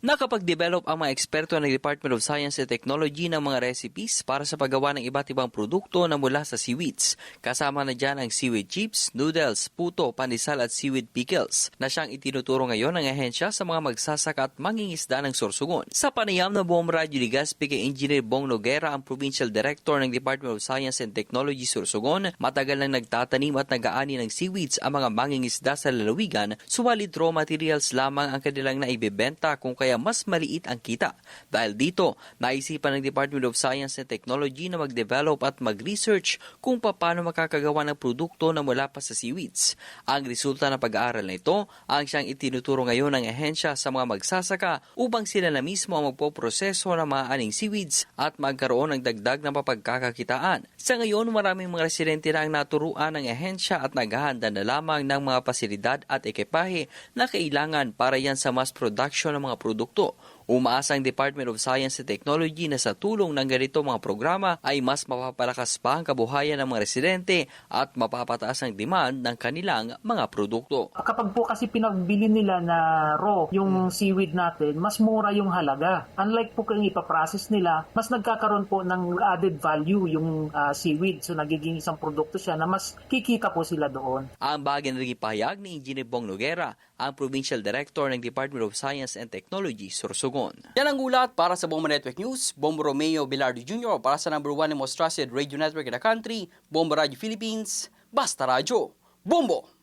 Nakapag-develop ang mga eksperto ng Department of Science and Technology ng mga recipes para sa paggawa ng iba't ibang produkto na mula sa seaweeds. Kasama na dyan ang seaweed chips, noodles, puto, panisal at seaweed pickles na siyang itinuturo ngayon ng ahensya sa mga magsasaka at mangingisda ng Sorsogon. Sa panayam na buong radyo Ligaspi kay Engineer Bong Noguera, ang Provincial Director ng Department of Science and Technology Sorsogon, matagal nang nagtatanim at nag-aani ng seaweeds ang mga mangingisda sa lalawigan, suwalit raw materials lamang ang kanilang naibebenta kung kaya mas maliit ang kita. Dahil dito, naisipan ng Department of Science and Technology na mag-develop at mag-research kung paano makakagawa ng produkto na mula pa sa seaweeds. Ang resulta ng pag-aaral na ito ang siyang itinuturo ngayon ng ehensya sa mga magsasaka upang sila na mismo ang magpoproseso ng mga aning seaweeds at magkaroon ng dagdag na mapagkakakitaan. Sa ngayon, maraming mga residente na ang naturuan ng ehensya at naghahanda na lamang ng mga pasilidad at ekipahe na kailangan para yan sa mass production ng mga produkto. Umaasa ang Department of Science and Technology na sa tulong ng ganito mga programa ay mas mapapalakas pa ang kabuhayan ng mga residente at mapapataas ang demand ng kanilang mga produkto. Kapag po kasi pinagbili nila na raw yung seaweed natin, mas mura yung halaga. Unlike po kung ipaprocess nila, mas nagkakaroon po ng added value yung ah, seaweed. So nagiging isang produkto siya na mas kikita po sila doon. Ang bagay na naging pahayag ni Engineer Bong Noguera, ang Provincial Director ng Department of Science and Technology, Sorsogon. Yan ang ulat para sa Bombo Network News. Bombo Romeo Bilardo Jr. para sa number one most trusted radio network in the country, Bombo Radio Philippines, Basta Radio. Bombo!